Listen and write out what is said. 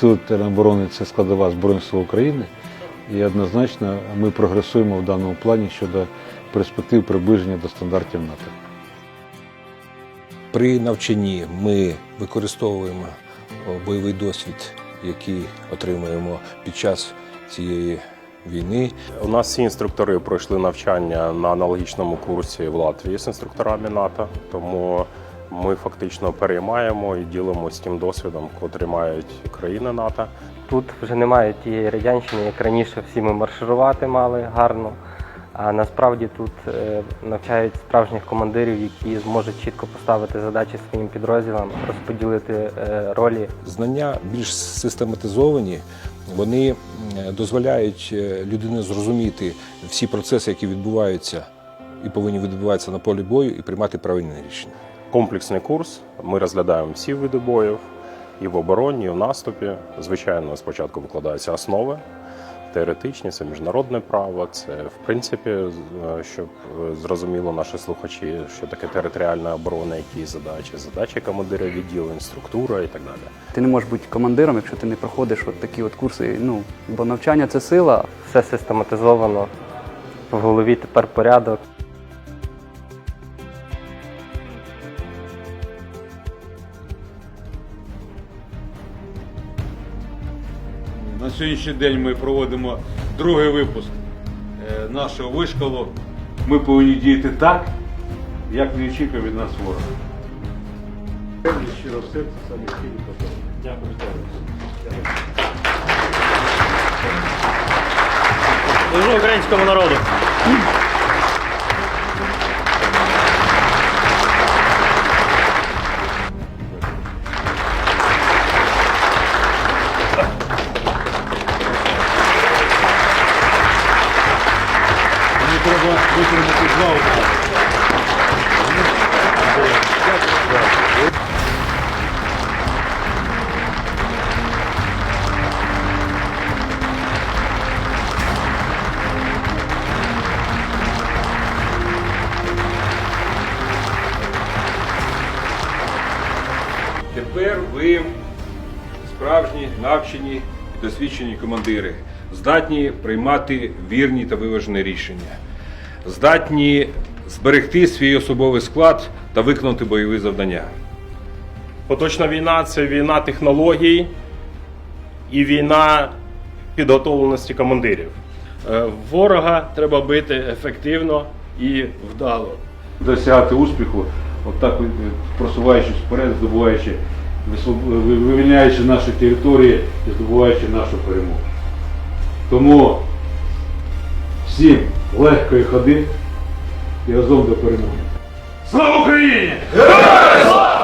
Сили тероборони це складова Збройних сил України. І однозначно ми прогресуємо в даному плані щодо перспектив приближення до стандартів НАТО. При навчанні ми використовуємо бойовий досвід, який отримуємо під час цієї війни. У нас всі інструктори пройшли навчання на аналогічному курсі в Латвії з інструкторами НАТО, тому ми фактично переймаємо і ділимося тим досвідом, котрий мають країни НАТО. Тут вже немає тієї радянщини, як раніше всі ми марширувати мали гарно. А насправді тут е, навчають справжніх командирів, які зможуть чітко поставити задачі своїм підрозділам, розподілити е, ролі Знання більш систематизовані, вони дозволяють е, людині зрозуміти всі процеси, які відбуваються і повинні відбуватися на полі бою, і приймати правильне рішення. Комплексний курс. Ми розглядаємо всі види боїв і в обороні, і в наступі. Звичайно, спочатку викладаються основи. Теоретичні, це міжнародне право, це в принципі, щоб е, зрозуміло наші слухачі, що таке територіальна оборона, які задачі, задачі командира відділень, структура і так далі. Ти не можеш бути командиром, якщо ти не проходиш от такі от курси. Ну, бо навчання це сила, все систематизовано. В голові тепер порядок. На сьогоднішній день ми проводимо другий випуск е, нашого вишколу. Ми повинні діяти так, як не очікує від нас ворог. Щиро в самі щирі Дякую. Дякую. Служу українському народу. Треба витримати зал. Тепер ви справжні, навчені і досвідчені командири, здатні приймати вірні та виважені рішення, здатні зберегти свій особовий склад та виконати бойові завдання. Поточна війна це війна технологій і війна підготовленості командирів. Е, Ворога треба бити ефективно і вдало. Досягати успіху, отак е, просуваючись вперед, здобуваючи, вивільняючи наші території і здобуваючи нашу перемогу. Тому всім легкої ходи і разом до перемоги. Слава Україні! Героям слава!